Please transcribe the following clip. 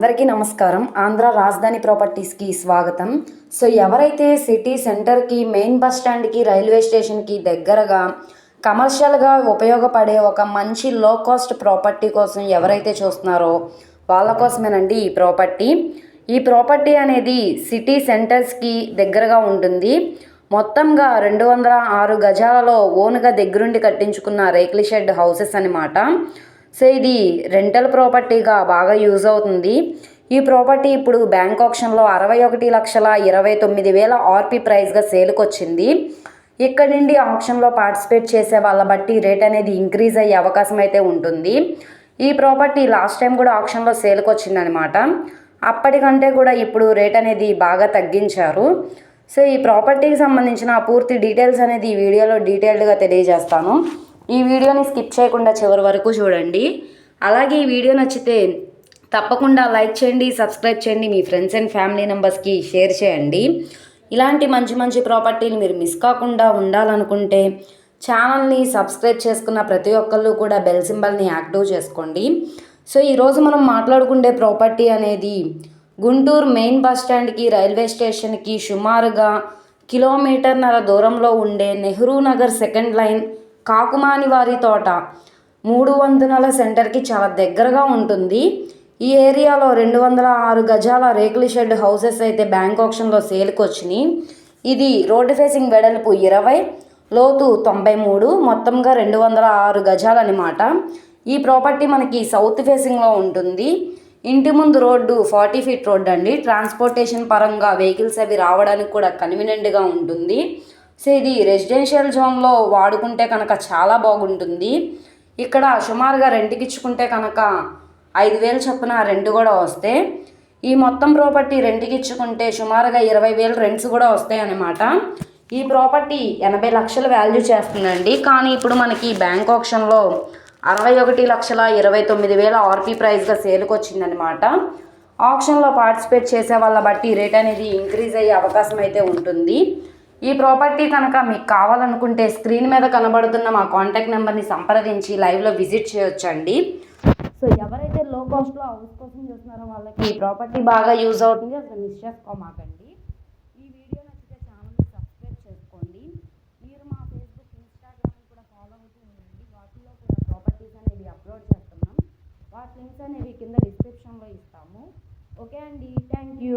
అందరికీ నమస్కారం. ఆంధ్ర రాజధాని ప్రాపర్టీస్కి స్వాగతం. సో ఎవరైతే సిటీ సెంటర్కి మెయిన్ బస్ స్టాండ్కి రైల్వే స్టేషన్కి దగ్గరగా కమర్షియల్గా ఉపయోగపడే ఒక మంచి లో కాస్ట్ ప్రాపర్టీ కోసం ఎవరైతే చూస్తున్నారో వాళ్ళ కోసమేనండి ఈ ప్రాపర్టీ. ఈ ప్రాపర్టీ అనేది సిటీ సెంటర్స్కి దగ్గరగా ఉంటుంది. మొత్తంగా రెండు వందల ఆరు గజాలలో ఓన్గా దగ్గరుండి కట్టించుకున్న రేకుల షెడ్ హౌసెస్ అనమాట సో ఇది రెంటల్ ప్రాపర్టీగా బాగా యూజ్ అవుతుంది. ఈ ప్రాపర్టీ ఇప్పుడు బ్యాంక్ ఆప్షన్లో అరవై ఒకటి లక్షల ఇరవై తొమ్మిది వేల ఆర్పి ప్రైస్గా సేల్కి వచ్చింది ఇక్కడ నుండి ఆప్షన్లో పార్టిసిపేట్ చేసే వాళ్ళ బట్టి రేట్ అనేది ఇంక్రీజ్ అయ్యే అవకాశం అయితే ఉంటుంది. ఈ ప్రాపర్టీ లాస్ట్ టైం కూడా ఆప్షన్లో సేల్కి వచ్చిందనమాట అప్పటికంటే కూడా ఇప్పుడు రేట్ అనేది బాగా తగ్గించారు. సో ఈ ప్రాపర్టీకి సంబంధించిన పూర్తి డీటెయిల్స్ అనేది ఈ వీడియోలో డీటెయిల్డ్గా తెలియజేస్తాను. ఈ వీడియోని స్కిప్ చేయకుండా చివరి వరకు చూడండి. అలాగే ఈ వీడియో నచ్చితే తప్పకుండా లైక్ చేయండి సబ్స్క్రైబ్ చేయండి మీ ఫ్రెండ్స్ అండ్ ఫ్యామిలీ మెంబర్స్కి షేర్ చేయండి. ఇలాంటి మంచి మంచి ప్రాపర్టీలు మీరు మిస్ కాకుండా ఉండాలనుకుంటే ఛానల్ని సబ్స్క్రైబ్ చేసుకున్న ప్రతి ఒక్కళ్ళు కూడా బెల్ సింబల్ని యాక్టివ్ చేసుకోండి. సో ఈరోజు మనం మాట్లాడుకుండే ప్రాపర్టీ అనేది గుంటూరు మెయిన్ బస్ స్టాండ్కి రైల్వే స్టేషన్కి సుమారుగా కిలోమీటర్న్నర దూరంలో ఉండే నెహ్రూ నగర్ సెకండ్ లైన్ కాకుమాని వారి తోట. మూడు వందల సెంటర్కి చాలా దగ్గరగా ఉంటుంది. ఈ ఏరియాలో రెండు వందల ఆరు గజాల రేకుల షెడ్ హౌసెస్ అయితే బ్యాంక్ ఆప్షన్లో సేల్కి వచ్చినాయి ఇది రోడ్డు ఫేసింగ్ వెడల్పు ఇరవై లోతు తొంభై మూడు మొత్తంగా రెండు వందల ఆరు గజాలు అనమాట ఈ ప్రాపర్టీ మనకి సౌత్ ఫేసింగ్లో ఉంటుంది. ఇంటి ముందు రోడ్డు ఫార్టీ ఫీట్ రోడ్డు అండి ట్రాన్స్పోర్టేషన్ పరంగా వెహికల్స్ అవి రావడానికి కూడా కన్వీనియంట్గా ఉంటుంది. సో ఇది రెసిడెన్షియల్ జోన్లో వాడుకుంటే కనుక చాలా బాగుంటుంది. ఇక్కడ సుమారుగా రెంట్కి ఇచ్చుకుంటే కనుక ఐదు వేలు చొప్పున రెంట్ కూడా వస్తే ఈ మొత్తం ప్రాపర్టీ రెంట్కి ఇచ్చుకుంటే సుమారుగా ఇరవై వేలు రెంట్స్ కూడా వస్తాయి అన్నమాట. ఈ ప్రాపర్టీ ఎనభై లక్షలు వాల్యూ చేస్తుందండి. కానీ ఇప్పుడు మనకి బ్యాంక్ ఆప్షన్లో అరవై ఒకటి లక్షల ఇరవై తొమ్మిది వేల ఆర్పీ ప్రైస్గా సేల్కి వచ్చిందనమాట ఆప్షన్లో పార్టిసిపేట్ చేసే వాళ్ళ బట్టి రేట్ అనేది ఇంక్రీజ్ అయ్యే అవకాశం అయితే ఉంటుంది. ఈ ప్రాపర్టీ కనుక మీకు కావాలనుకుంటే స్క్రీన్ మీద కనబడుతున్న మా కాంటాక్ట్ నెంబర్ని సంప్రదించి లైవ్లో విజిట్ చేయొచ్చండి. సో ఎవరైతే లో కాస్ట్లో హౌస్ కోసం చూస్తున్నారో వాళ్ళకి ఈ ప్రాపర్టీ బాగా యూజ్ అవుతుంది. అసలు మిస్ చేసుకోమాకండి ఈ వీడియో నచ్చితే ఛానల్ని సబ్స్క్రైబ్ చేసుకోండి. మీరు మా ఫేస్బుక్ ఇన్స్టాగ్రామ్ కూడా ఫాలో అవుతూ ఉండండి. వాటిలో కూడా ప్రాపర్టీస్ అనేవి అప్లోడ్ చేస్తున్నాం. వాటి లింక్స్ అనేవి కింద డిస్క్రిప్షన్లో ఇస్తాము. ఓకే అండి. Thank you